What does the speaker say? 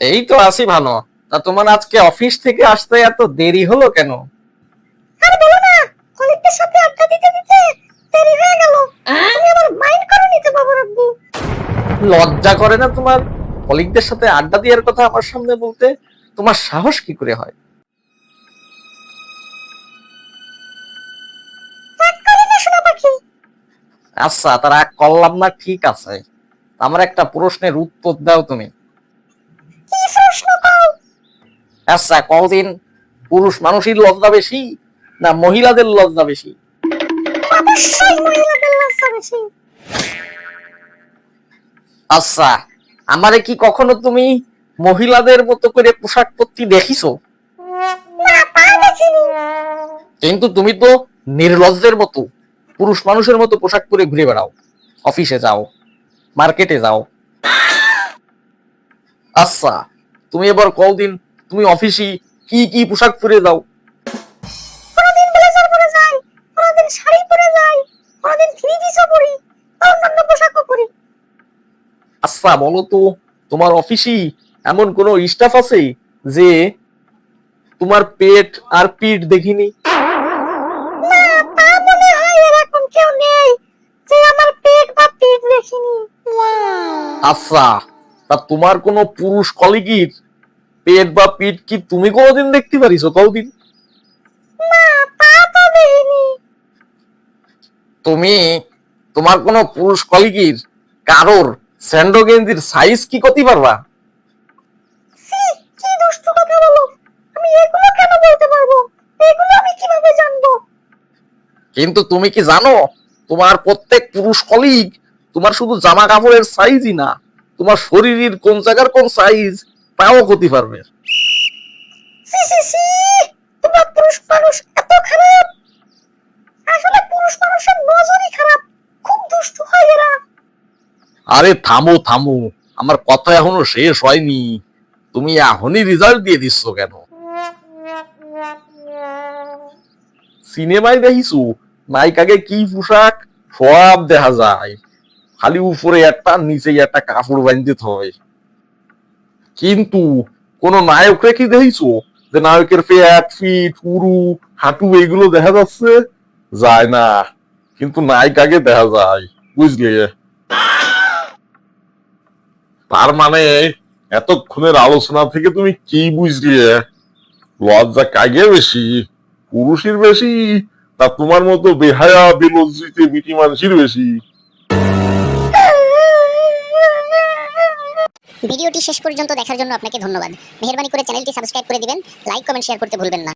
এই তো আছি ভালো। তা তোমার আজকে অফিস থেকে আসতে এত দেরি হলো কেন? আর বলো না কলিগদের সাথে আড্ডা দিতে দিতে দেরি হয়ে গেল। তুমি আবার মাইন্ড করে নিতে বাবু রাব্বু? লজ্জা করে না তোমার? কলিগদের সাথে আড্ডা দেওয়ার কথা আমার সামনে বলতে তোমার সাহস কি করে হয়? আচ্ছা তারা করলাম না ঠিক আছে। আমার একটা প্রশ্নের উত্তর দাও তুমি। আচ্ছা কদিন পুরুষ মানুষের লজ্জা বেশি না মহিলাদের লজ্জা বেশি? অবশ্যই মহিলাদের লজ্জা বেশি। আচ্ছা আমারে কি কখনো তুমি মহিলাদের মতো করে পোশাক পরতে দেখিছো? কিন্তু তুমি তো নির্লজ্জের মতো পুরুষ মানুষের মতো পোশাক পরে ঘুরে বেড়াও অফিসে যাও মার্কেটে যাও। আচ্ছা তুমি এবার কদিন তুমি অফিসে কি কি পোশাক পরে যাও? কোনোদিন ব্লেজার পরে যাই কোনোদিন শাড়ি পরে যাই কোনোদিন থ্রি পিসও পরি অন্যান্য পোশাকও পরি। আচ্ছা বলো তো তোমার অফিসে এমন কোন স্টাফ আছে যে তোমার পেট আর পিঠ দেখিনি? না তা মনে হয় এরকম কেউ নেই যে আমার পেট বা পিঠ দেখিনি। আচ্ছা তা তোমার কোন পুরুষ কলিগির পেট বা পিঠ কি তুমি কোনোদিন দেখতে পারিছো কদিন না তা তো দেখিনি। তুমি তোমার কোন পুরুষ কলিগির কারোর স্যান্ডো গেঞ্জির সাইজ কি করতে পারবা? কিন্তু তুমি কি জানো তোমার প্রত্যেক পুরুষ কলিগ তোমার শুধু জামা কাপড়ের সাইজই না তোমার শরীরের কোন জায়গার কোন সাইজ সি সি তোমরা পুরুষ মানুষ এত খারাপ। আসলে পুরুষ মানুষের নজরই খারাপ। খুব দুষ্টু হয় এরা। আরে থামো থামো। আমার কথা এখনও শেষ হয়নি। তুমি এখনই রেজাল্ট দিয়ে দিচ্ছ কেন? সিনেমায় দেখিছো? নায়িকাকে কি পোশাক? সব দেখা যায়। খালি উপরে একটা নিচে একটা কাপড় বাঁধতে হয়। কিন্তু কোন নায়করে কি দেখিছো? যে নায়কের পেট ফিট, উরু, হাঁটু এগুলো দেখা যাচ্ছে? যায় না। কিন্তু নায়িকাকে দেখা যায়, বুঝলে? তার মানে এতক্ষণের আলোচনা থেকে তুমি কি বুঝলে? লজ্জা কাগে বেশি? পুরুষের বেশি? তা তোমার মতো বেহায়া, বেলজ্জিত বিটি মানুষের বেশি? ভিডিওটি শেষ পর্যন্ত দেখার জন্য আপনাকে ধন্যবাদ। মেহরবানি করে চ্যানেলটি সাবস্ক্রাইব করে দিবেন, লাইক, কমেন্ট, শেয়ার করতে ভুলবেন না।